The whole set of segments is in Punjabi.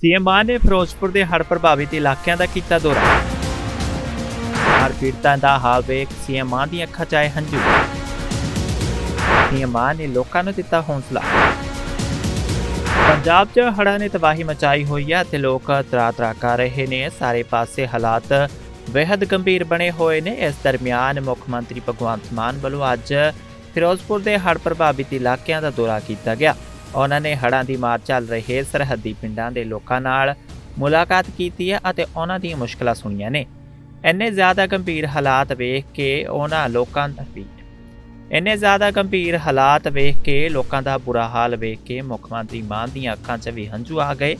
ਸੀਐਮ ਮਾਨ ਨੇ ਫਿਰੋਜ਼ਪੁਰ ਦੇ ਹੜ੍ਹ ਪ੍ਰਭਾਵਿਤ ਇਲਾਕਿਆਂ ਦਾ ਕੀਤਾ ਦੌਰਾ। ਹੜ੍ਹ ਪੀੜਤਾਂ ਦਾ ਹਾਲ ਵੇਖ ਸੀਐਮ ਮਾਨ ਦੀਆਂ ਅੱਖਾਂ 'ਚ ਆਏ ਹੰਝੂ। ਸੀਐਮ ਮਾਨ ਨੇ ਲੋਕਾਂ ਨੂੰ ਦਿੱਤਾ ਹੌਸਲਾ। ਪੰਜਾਬ 'ਚ ਹੜ੍ਹਾਂ ਨੇ ਤਬਾਹੀ ਮਚਾਈ ਹੋਈ ਹੈ ਤੇ ਲੋਕ ਤਰਾ-ਤਰਾ ਕਰ ਰਹੇ ਨੇ। ਸਾਰੇ ਪਾਸੇ ਹਾਲਾਤ ਬੇहद ਗੰਭੀਰ ਬਣੇ ਹੋਏ ਨੇ। ਇਸ ਦਰਮਿਆਨ ਮੁੱਖ ਮੰਤਰੀ ਭਗਵੰਤ ਮਾਨ ਵੱਲੋਂ ਅੱਜ ਫਿਰੋਜ਼ਪੁਰ ਦੇ ਹੜ੍ਹ ਪ੍ਰਭਾਵਿਤ ਇਲਾਕਿਆਂ ਦਾ ਦੌਰਾ ਕੀਤਾ ਗਿਆ। ਉਹਨਾਂ ਨੇ ਹੜ੍ਹਾਂ ਦੀ ਮਾਰ ਚੱਲ ਰਹੇ ਸਰਹੱਦੀ ਪਿੰਡਾਂ ਦੇ ਲੋਕਾਂ ਨਾਲ ਮੁਲਾਕਾਤ ਕੀਤੀ ਹੈ ਅਤੇ ਉਹਨਾਂ ਦੀਆਂ ਮੁਸ਼ਕਲਾਂ ਸੁਣੀਆਂ ਨੇ। ਇੰਨੇ ਜ਼ਿਆਦਾ ਗੰਭੀਰ ਹਾਲਾਤ ਵੇਖ ਕੇ ਉਹਨਾਂ ਲੋਕਾਂ ਦਾ ਵੀ ਇੰਨੇ ਜ਼ਿਆਦਾ ਗੰਭੀਰ ਹਾਲਾਤ ਵੇਖ ਕੇ ਲੋਕਾਂ ਦਾ ਬੁਰਾ ਹਾਲ ਵੇਖ ਕੇ ਮੁੱਖ ਮੰਤਰੀ ਮਾਨ ਦੀਆਂ ਅੱਖਾਂ 'ਚ ਵੀ ਹੰਝੂ ਆ ਗਏ।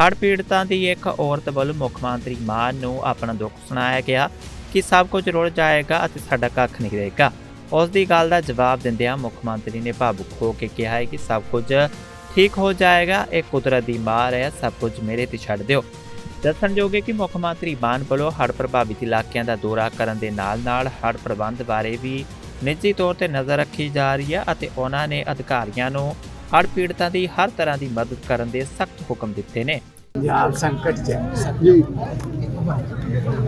ਹੜ੍ਹ ਪੀੜਤਾਂ ਦੀ ਇੱਕ ਔਰਤ ਵੱਲੋਂ ਮੁੱਖ ਮੰਤਰੀ ਮਾਨ ਨੂੰ ਆਪਣਾ ਦੁੱਖ ਸੁਣਾਇਆ ਗਿਆ ਕਿ ਸਭ ਕੁਝ ਰੁਲ ਜਾਏਗਾ ਅਤੇ ਸਾਡਾ ਕੱਖ ਨਹੀਂ ਰਹੇਗਾ। ਉਸ ਦੀ ਗੱਲ ਦਾ ਜਵਾਬ ਦਿੰਦਿਆਂ ਮੁੱਖ ਮੰਤਰੀ ਨੇ ਭਾਵੁਕ ਹੋ ਕੇ ਕਿਹਾ ਹੈ ਕਿ ਸਭ ਕੁਝ ਠੀਕ ਹੋ ਜਾਏਗਾ ਇਹ ਕੁਦਰਤ ਦੀ ਮਾਰ ਹੈ ਸਭ ਕੁਝ ਮੇਰੇ ਤੇ ਛੱਡ ਦਿਓ। ਦੱਸਣਯੋਗ ਹੈ ਕਿ ਮੁੱਖ ਮੰਤਰੀ ਮਾਨ ਵੱਲੋਂ ਹੜ੍ਹ ਪ੍ਰਭਾਵਿਤ ਇਲਾਕਿਆਂ ਦਾ ਦੌਰਾ ਕਰਨ ਦੇ ਨਾਲ-ਨਾਲ ਹੜ੍ਹ ਪ੍ਰਬੰਧ ਬਾਰੇ ਵੀ ਨਿੱਜੀ ਤੌਰ ਤੇ ਨਜ਼ਰ ਰੱਖੀ ਜਾ ਰਹੀ ਹੈ ਅਤੇ ਉਹਨਾਂ ਨੇ ਅਧਿਕਾਰੀਆਂ ਨੂੰ ਹੜ੍ਹ ਪੀੜਤਾਂ ਦੀ ਹਰ ਤਰ੍ਹਾਂ ਦੀ ਮਦਦ ਕਰਨ ਦੇ ਸਖਤ ਹੁਕਮ ਦਿੱਤੇ ਨੇ। ਪੰਜਾਬ ਸੰਕਟ ਚ ਜੀ।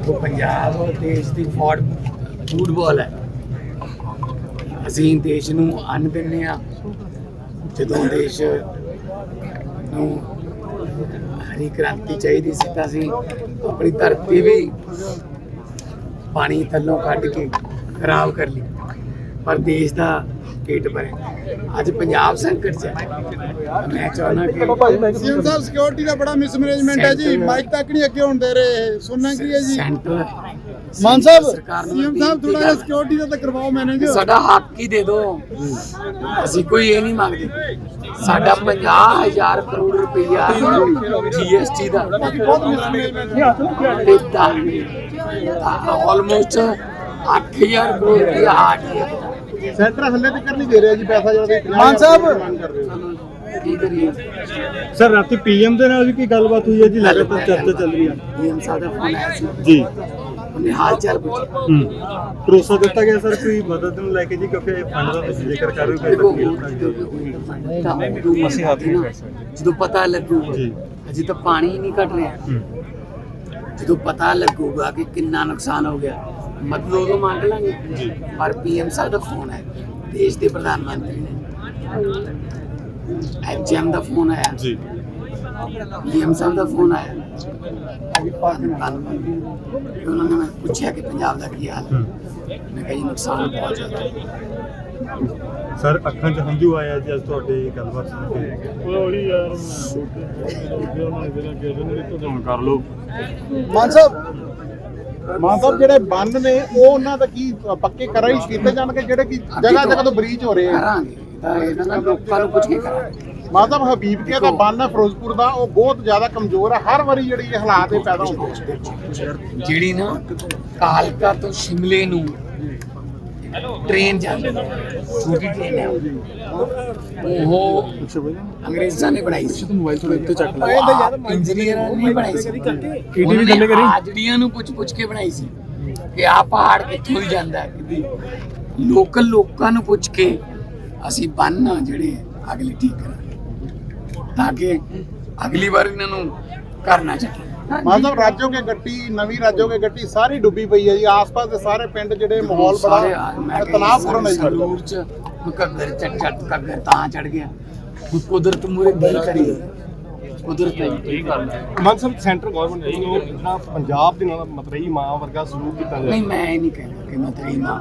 ਉਹ ਪੰਜਾਬ ਦੇਸ਼ ਦੀ ਫੌੜ ਫੁੱਟਬਾਲ ਹੈ। ਅਸੀਂ ਦੇਸ਼ ਨੂੰ ਅੰਨ ਦਿੰਦੇ ਆ ਜਦੋਂ ਦੇਸ਼ ਨੂੰ ਹਰੀ ਕ੍ਰਾਂਤੀ ਚਾਹੀਦੀ ਸੀ ਤਾਂ ਅਸੀਂ ਆਪਣੀ ਧਰਤੀ ਵੀ ਪਾਣੀ ਥੱਲੋਂ ਕੱਢ ਕੇ ਖਰਾਬ ਕਰ ਲਈ। ਪਰ ਦੇਸ਼ ਦਾ ਪੇਟ ਭਰੇ ਅੱਜ ਪੰਜਾਬ ਸੰਕਟ ਚ ਹੈ। ਮੈਂ ਚਾਹੁੰਦਾ ਕਿ ਸੀਐਮ ਸਾਹਿਬ ਸਿਕਿਉਰਿਟੀ ਦਾ ਬੜਾ ਮਿਸਮੈਨੇਜਮੈਂਟ ਹੈ ਜੀ। ਮਾਈਕ ਤੱਕ ਨਹੀਂ ਅੱਗੇ ਹੁੰਦੇ ਰਹੇ। ਸੁਣਨਾ ਕੀ ਹੈ ਜੀ? ਸੈਂਟਰ ਮਾਨ ਸਾਹਿਬ ਸਰਕਾਰ ਨੂੰ ਸੀਐਮ ਸਾਹਿਬ ਥੋੜਾ ਜਿਹਾ ਸਿਕਿਉਰਿਟੀ ਦਾ ਤਾਂ ਕਰਵਾਓ ਮੈਨੇਜ ਸਾਡਾ ਹੱਕ ਹੀ ਦੇ ਦਿਓ ਅਸੀਂ ਕੋਈ ਇਹ ਨਹੀਂ ਮੰਗਦੇ। ਸਾਡਾ 50000 ਕਰੋੜ ਰੁਪਈਆ ਜੀਐਸਟੀ ਦਾ। ਬਹੁਤ ਮਿਸਮੈਨੇਜਮੈਂਟ ਦਿੱਤਾ ਆਲਮੋਸਟ 8000 ਕਰੋੜ ਰੁਪਈਆ ਹਾਟ ਗਿਆ ਸੈਂਟਰ ਹੱਲੇ ਤੱਕ ਨਹੀਂ ਦੇ ਰਿਹਾ ਜੀ ਪੈਸਾ ਜਿਹੜਾ ਤੁਸੀਂ ਮਾਨ ਸਾਹਿਬ! ਕੀ ਕਰੀਏ? ਸਰ ਰਾਤੀ ਪੀਐਮ ਦੇ ਨਾਲ ਵੀ ਕੀ ਗੱਲਬਾਤ ਹੋਈ ਹੈ ਜੀ? ਲਗਾਤਾਰ ਚਰਚਾ ਚੱਲ ਰਹੀ ਹੈ। ਪੀਐਮ ਸਾਹਿਬ ਦਾ ਫੋਨ ਆਇਆ ਸੀ। ਜੀ। ਉਹਨੇ ਹਾਲ ਚਾਲ ਪੁੱਛਿਆ। ਹੂੰ। ਭਰੋਸਾ ਦਿੱਤਾ ਗਿਆ ਸਰ ਕੋਈ ਮਦਦ ਨੂੰ ਲੈ ਕੇ ਜੀ? ਕਿਉਂਕਿ ਫੰਡ ਦਾ ਤੁਸੀਂ ਜ਼ਿਕਰ ਕਰ ਰਹੇ ਹੋ ਤਾਂ ਉਦੋਂ ਮਸਲਾ ਸੀ ਨਾ, ਜਦੋਂ ਪਤਾ ਲੱਗੂ ਜੀ। ਅਜੇ ਤਾਂ ਪਾਣੀ ਹੀ ਨਹੀਂ ਘਟ ਰਿਹਾ। ਹੂੰ। ਜਦੋਂ ਪਤਾ ਲੱਗੂਗਾ ਕਿ ਕਿੰਨਾ ਨੁਕਸਾਨ ਹੋ ਗਿਆ ਮਦਦ ਉਦੋਂ ਮੰਗ ਲਾਂਗੇ। ਜੀ। ਪਰ ਪੀਐਮ ਸਾਹਿਬ ਦਾ ਫੋਨ ਹੈ ਦੇਸ਼ ਦੇ ਪ੍ਰਧਾਨ ਮੰਤਰੀ ਨੇ। ਐਚਐਮ ਦਾ ਫੋਨ ਆਇਆ। ਜੀ। ਪੀਐਮ ਸਾਹਿਬ ਦਾ ਫੋਨ ਆਇਆ। ਉਹਨਾਂ ਨੇ ਮੈਨੂੰ ਪੁੱਛਿਆ ਕਿ ਪੰਜਾਬ ਦਾ ਕੀ ਹਾਲ ਹੈ। ਮੈਂ ਕਿਹਾ ਜੀ ਨੁਕਸਾਨ ਬਹੁਤ ਜ਼ਿਆਦਾ ਹੈ। ਸਰ ਅੱਖਾਂ 'ਚ ਹੰਝੂ ਆਇਆ ਜੀ ਅੱਜ ਤੁਹਾਡੀ ਗੱਲਬਾਤ ਸੁਣ ਕੇ। ਉਹੀ ਯਾਰ ਕਰ ਲੋ ਮਾਨ ਸਾਹਿਬ ਮਾਨ ਸਾਹਿਬ ਜਿਹੜੇ ਬੰਨ ਨੇ ਉਹ ਉਹਨਾਂ ਦਾ ਕੀ ਪੱਕੇ ਕਰਾਈ ਕੀਤੇ ਜਾਣਗੇ? ਜਿਹੜੇ ਕਿ ਜਗ੍ਹਾ ਜਗ੍ਹਾ ਤੋਂ ਬ੍ਰੀਚ ਹੋ ਰਹੇ ਆ? ਕਰਾਂਗੇ। ਤਾਂ ਇਹਨਾਂ ਨਾਲ ਲੋਕਾਂ ਨੂੰ ਪੁੱਛ ਕੇ ਕਰਾਂਗੇ। ਮਾਨ ਸਾਹਿਬ ਹਬੀਬ ਕੇ ਦਾ ਬੰਨ ਹੈ ਫਿਰੋਜ਼ਪੁਰ ਦਾ ਉਹ ਬਹੁਤ ਜ਼ਿਆਦਾ ਕਮਜ਼ੋਰ ਹੈ। ਹਰ ਵਾਰੀ ਜਿਹੜੀ ਇਹ ਹਾਲਾਤ ਇਹ ਪੈਦਾ ਹੁੰਦੇ ਆ। ਜਿਹੜੀ ਨਾ ਕਾਲਕਾ ਤੋਂ ਸ਼ਿਮਲੇ ਨੂੰ ਟ੍ਰੇਨ ਜਾਂਦੀ ਹੈ ਛੋਟੀ ਟ੍ਰੇਨ ਹੈ। ਉਹ ਅੰਗਰੇਜ਼ਾਂ ਨੇ ਬਣਾਈ ਸੀ। ਮੋਬਾਈਲ ਥੋੜਾ ਉੱਤੇ ਚੱਕ ਇੰਜੀਨੀਅਰਾਂ ਨੇ ਬਣਾਈ ਸੀ। ਵੀ ਥੱਲੇ ਉਹਨਾਂ ਨੇ ਕਰੀ। ਹਾਜੜੀਆਂ ਨੂੰ ਪੁੱਛ ਪੁੱਛ ਕੇ ਬਣਾਈ ਸੀ ਕਿ ਆਹ ਪਹਾੜ ਕਿੱਥੋਂ ਦੀ ਜਾਂਦਾ ਹੈ। ਕਿੱਦੀ ਲੋਕਲ ਲੋਕਾਂ ਨੂੰ ਪੁੱਛ ਕੇ ਅਸੀਂ ਬੰਨ ਜਿਹੜੇ ਅਗਲੇ ਠੀਕ ਕਰਾਂਗੇ। ਤਾਂ ਕਿ ਅਗਲੀ ਵਾਰ ਇਹਨਾਂ ਨੂੰ ਕਰਨਾ ਚਾਹੀਦਾ ਸਾਹਿਬ ਰਾਜੋ ਕੇ ਗੱਟੀ ਨਵੀਂ ਰਾਜੋ ਕੇ ਗੱਟੀ ਸਾਰੀ ਡੁੱਬੀ ਪਈ ਹੈ ਜੀ। ਆਸ-ਪਾਸ ਦੇ ਸਾਰੇ ਪਿੰਡ ਜਿਹੜੇ ਮਾਹੌਲ ਬੜਾ ਤਣਾਅਪੂਰਨ ਹੈ ਜੀ। ਸੰਗਰੂਰ ਚ ਘੱਗਰ ਚੜ ਚੜ ਘੱਗਰ ਤਾਂ ਚੜ ਗਿਆ। ਕੁਦਰਤ ਮੂਰੇ ਕੀ ਕਰੀ? ਕੁਦਰਤ ਹੈ ਕੀ ਕਰਨਾ ਮਨਸਬ ਸੈਂਟਰ ਗਵਰਨਮੈਂਟ ਨੂੰ ਜਿਹੜਾ ਪੰਜਾਬ ਦੇ ਨਾਲ ਮਤਰਈ ਮਾਂ ਵਰਗਾ ਸਲੂਕ ਕੀਤਾ ਨਹੀਂ ਮੈਂ ਇਹ ਨਹੀਂ ਕਹਿੰਦਾ ਕਿ ਮੈਂ ਤੇਰੀ ਮਾਂ।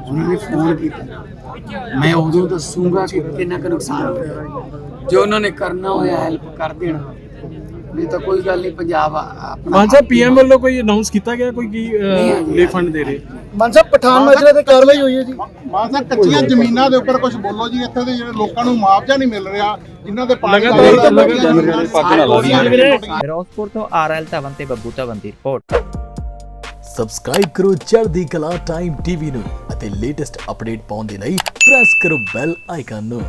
ਉਹਨਾਂ ਨੇ ਫੋਨ ਕੀਤਾ। ਮੈਂ ਉਦੋਂ ਦੱਸੂਗਾ ਕਿ ਕਿੰਨਾ ਕੁ ਨੁਕਸਾਨ ਹੋਇਆ। ਜੋ ਉਹਨਾਂ ਨੇ ਕਰਨਾ ਹੋਇਆ ਹੈਲਪ ਕਰ ਦੇਣਾ। ਨਹੀਂ ਤਾਂ ਕੋਈ ਗੱਲ ਨਹੀਂ ਪੰਜਾਬ ਆਪਣਾ ਮਾਨ ਸਾਹਿਬ ਪੀਐਮ ਵੱਲੋਂ ਕੋਈ ਅਨਾਉਂਸ ਕੀਤਾ ਗਿਆ ਕੋਈ ਕੀ। ਰਿਫੰਡ ਦੇ ਰਹੇ? ਮਾਨ ਸਾਹਿਬ ਪਠਾਨ ਮਾਜਰਾ ਤੇ ਕਾਰਵਾਈ ਹੋਈ ਹੈ ਜੀ। ਮਾਨ ਸਾਹਿਬ ਕੱਚੀਆਂ ਜ਼ਮੀਨਾਂ ਦੇ ਉੱਪਰ ਕੁਝ ਬੋਲੋ ਜੀ ਇੱਥੇ ਦੇ ਜਿਹੜੇ ਲੋਕਾਂ ਨੂੰ ਮੁਆਵਜ਼ਾ ਨਹੀਂ ਮਿਲ ਰਿਹਾ ਜਿਨ੍ਹਾਂ ਦੇ ਪਾਣੀ ਲਗਾਤਾਰ ਲਗਾਤਾਰ ਨਾਲ ਲਾ ਰਹੀ ਫਿਰੋਜ਼ਪੁਰ ਤੋਂ ਆਰਐਲ ਧਵਨ ਤੇ ਬੱਬੂ ਧਵਨ ਦੀ ਰਿਪੋਰਟ। ਸਬਸਕ੍ਰਾਈਬ ਕਰੋ ਚੜ੍ਹਦੀ ਕਲਾ ਟਾਈਮ ਟੀਵੀ ਨੂੰ ਅਤੇ ਲੇਟੈਸਟ ਅਪਡੇਟ ਪਾਉਣ ਦੇ ਲਈ ਪ੍ਰੈਸ ਕਰੋ ਬੈਲ ਆਈਕਨ ਨੂੰ।